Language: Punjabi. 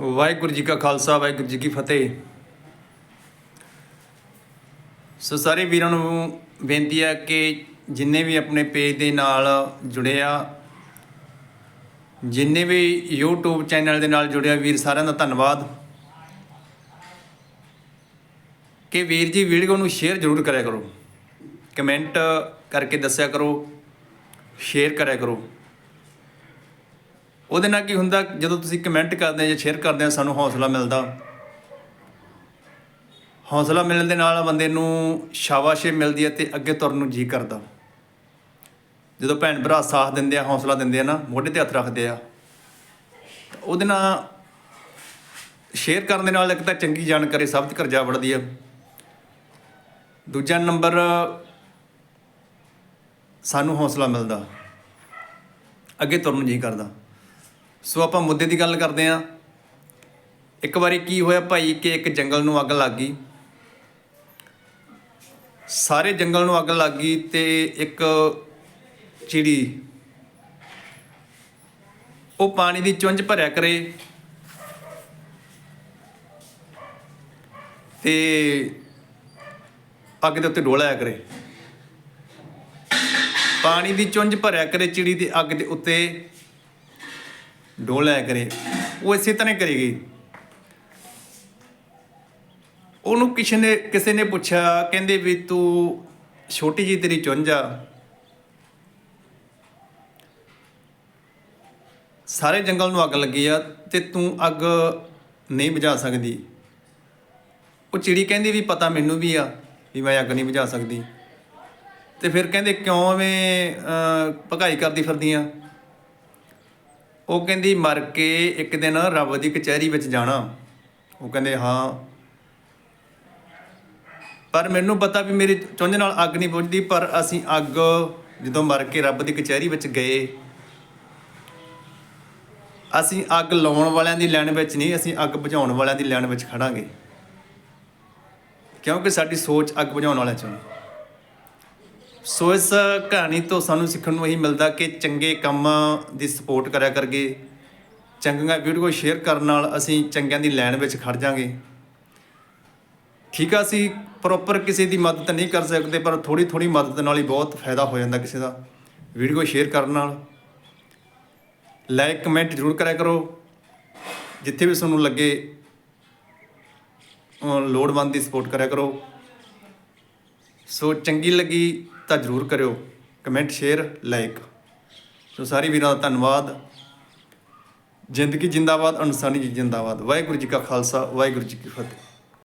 ਵਾਹਿਗੁਰੂ ਜੀ ਕਾ ਖਾਲਸਾ, ਵਾਹਿਗੁਰੂ ਜੀ ਕੀ ਫਤਿਹ। ਸੋ ਸਾਰੇ ਵੀਰਾਂ ਨੂੰ ਬੇਨਤੀ ਹੈ ਕਿ ਜਿੰਨੇ ਵੀ ਆਪਣੇ ਪੇਜ ਦੇ ਨਾਲ ਜੁੜੇ ਆ, ਜਿੰਨੇ ਵੀ YouTube ਚੈਨਲ ਦੇ ਨਾਲ ਜੁੜਿਆ ਵੀਰ, ਸਾਰਿਆਂ ਦਾ ਧੰਨਵਾਦ। ਕਿ ਵੀਰ ਜੀ ਵੀਡੀਓ ਨੂੰ ਸ਼ੇਅਰ ਜ਼ਰੂਰ ਕਰਿਆ ਕਰੋ। ਕਮੈਂਟ ਕਰਕੇ ਦੱਸਿਆ ਕਰੋ, ਸ਼ੇਅਰ ਕਰਿਆ ਕਰੋ। ਉਹਦੇ ਨਾਲ ਕੀ ਹੁੰਦਾ, ਜਦੋਂ ਤੁਸੀਂ ਕਮੈਂਟ ਕਰਦੇ ਜਾਂ ਸ਼ੇਅਰ ਕਰਦੇ ਆ ਸਾਨੂੰ ਹੌਸਲਾ ਮਿਲਦਾ। ਹੌਸਲਾ ਮਿਲਣ ਦੇ ਨਾਲ ਬੰਦੇ ਨੂੰ ਸ਼ਾਬਾਸ਼ੇ ਮਿਲਦੀ ਹੈ ਤੇ ਅੱਗੇ ਤੁਰਨ ਨੂੰ ਜੀ ਕਰਦਾ। ਜਦੋਂ ਭੈਣ ਭਰਾ ਸਾਥ ਦਿੰਦੇ ਆ, ਹੌਸਲਾ ਦਿੰਦੇ ਆ ਨਾ, ਮੋਢੇ ਤੇ ਹੱਥ ਰੱਖਦੇ ਆ ਉਹਦੇ ਨਾਲ ਸ਼ੇਅਰ ਕਰਨ ਦੇ ਨਾਲ ਇੱਕ ਤਾਂ ਚੰਗੀ ਜਾਣਕਾਰੀ ਸਭ ਤੱਕ ਜਾ ਵੜਦੀ ਆ। ਦੂਜਾ ਨੰਬਰ, ਸਾਨੂੰ ਹੌਸਲਾ ਮਿਲਦਾ, ਅੱਗੇ ਤੁਰਨ ਨੂੰ ਜੀ ਕਰਦਾ। ਸੋ ਆਪਾਂ ਮੁੱਦੇ ਦੀ ਗੱਲ ਕਰਦੇ ਆਂ ਇੱਕ ਵਾਰੀ ਕੀ ਹੋਇਆ ਭਾਈ ਕਿ ਇੱਕ ਜੰਗਲ ਨੂੰ ਅੱਗ ਲੱਗ ਗਈ। ਸਾਰੇ ਜੰਗਲ ਨੂੰ ਅੱਗ ਲੱਗ ਗਈ ਤੇ ਇੱਕ ਚਿੜੀ ਉਹ ਪਾਣੀ ਦੀ ਚੁੰਝ ਭਰਿਆ ਕਰੇ। ਤੇ ਅੱਗ ਦੇ ਉੱਤੇ ਡੋਲਾਇਆ ਕਰੇ। ਪਾਣੀ ਦੀ ਚੁੰਝ ਭਰਿਆ ਕਰੇ ਚਿੜੀ ਦੀ ਅੱਗ ਦੇ ਉੱਤੇ। ਡੋਲਿਆ ਕਰੇ। ਉਹ ਇਸੇ ਤਰ੍ਹਾਂ ਕਰੇਗੀ ਉਹਨੂੰ ਕਿਸੇ ਨੇ ਕਿਸੇ ਨੇ ਪੁੱਛਿਆ ਕਹਿੰਦੇ ਵੀ ਤੂੰ ਛੋਟੀ ਜੀ ਤੇਰੀ ਚੁੰਝ ਆ। ਸਾਰੇ ਜੰਗਲ ਨੂੰ ਅੱਗ ਲੱਗੀ ਆ ਤੇ ਤੂੰ ਅੱਗ ਨਹੀਂ ਬੁਝਾ ਸਕਦੀ। ਉਹ ਚਿੜੀ ਕਹਿੰਦੀ ਵੀ ਪਤਾ ਮੈਨੂੰ ਵੀ ਆ ਵੀ ਮੈਂ ਅੱਗ ਨਹੀਂ ਬੁਝਾ ਸਕਦੀ। ਤੇ ਫਿਰ ਕਹਿੰਦੇ ਕਿਉਂ ਐਵੇਂ ਅਹ, ਭਗਾਈ ਕਰਦੀ ਫਿਰਦੀ ਆ? ਉਹ ਕਹਿੰਦੀ ਮਰ ਕੇ ਇੱਕ ਦਿਨ ਰੱਬ ਦੀ ਕਚਹਿਰੀ ਵਿੱਚ ਜਾਣਾ। ਉਹ ਕਹਿੰਦੇ, ਹਾਂ। ਪਰ ਮੈਨੂੰ ਪਤਾ ਵੀ ਮੇਰੀ ਚੁੰਝ ਨਾਲ ਅੱਗ ਨਹੀਂ ਬੁਝਦੀ, ਪਰ ਅਸੀਂ ਅੱਗ ਜਦੋਂ ਮਰ ਕੇ ਰੱਬ ਦੀ ਕਚਹਿਰੀ ਵਿੱਚ ਗਏ, ਅਸੀਂ ਅੱਗ ਲਾਉਣ ਵਾਲਿਆਂ ਦੀ ਲਾਈਨ ਵਿੱਚ ਨਹੀਂ, ਅਸੀਂ ਅੱਗ ਬੁਝਾਉਣ ਵਾਲਿਆਂ ਦੀ ਲਾਈਨ ਵਿੱਚ ਖੜਾਂਗੇ। ਕਿਉਂਕਿ ਸਾਡੀ ਸੋਚ ਅੱਗ ਬੁਝਾਉਣ ਵਾਲਿਆਂ ਚ ਨਹੀਂ। ਸੋ ਇਸ ਕਹਾਣੀ ਤੋਂ ਸਾਨੂੰ ਸਿੱਖਣ ਨੂੰ ਇਹੀ ਮਿਲਦਾ ਕਿ ਚੰਗੇ ਕੰਮ ਦੀ ਸਪੋਰਟ ਕਰਿਆ ਕਰਗੇ। ਚੰਗੀਆਂ ਵੀਡੀਓ ਸ਼ੇਅਰ ਕਰਨ ਨਾਲ ਅਸੀਂ ਚੰਗਿਆਂ ਦੀ ਲਾਈਨ ਵਿੱਚ ਖੜ ਜਾਾਂਗੇ ਠੀਕ ਆ, ਅਸੀਂ ਪ੍ਰੋਪਰ ਕਿਸੇ ਦੀ ਮਦਦ ਨਹੀਂ ਕਰ ਸਕਦੇ, ਪਰ ਥੋੜੀ ਥੋੜੀ ਮਦਦ ਨਾਲ ਹੀ ਬਹੁਤ ਫਾਇਦਾ ਹੋ ਜਾਂਦਾ ਕਿਸੇ ਦਾ ਵੀਡੀਓ ਸ਼ੇਅਰ ਕਰਨ ਨਾਲ। ਲਾਈਕ ਕਮੈਂਟ ਜ਼ਰੂਰ ਕਰਿਆ ਕਰੋ। ਜਿੱਥੇ ਵੀ ਤੁਹਾਨੂੰ ਲੱਗੇ ਲੋੜਵੰਦ ਦੀ ਸਪੋਰਟ ਕਰਿਆ ਕਰੋ। ਸੋ ਚੰਗੀ ਲੱਗੀ। ਤਾਂ ਜ਼ਰੂਰ ਕਰਿਓ। Comment, share, like. ਸੋ ਸਾਰੇ ਵੀਰਾਂ ਦਾ ਧੰਨਵਾਦ। ਜ਼ਿੰਦਗੀ ਜਿੰਦਾਬਾਦ ਇਨਸਾਨੀ ਜਿੰਦਾਬਾਦ। ਵਾਹਿਗੁਰੂ ਜੀ ਕਾ ਖਾਲਸਾ, ਵਾਹਿਗੁਰੂ ਜੀ ਕੀ ਫਤਿਹ।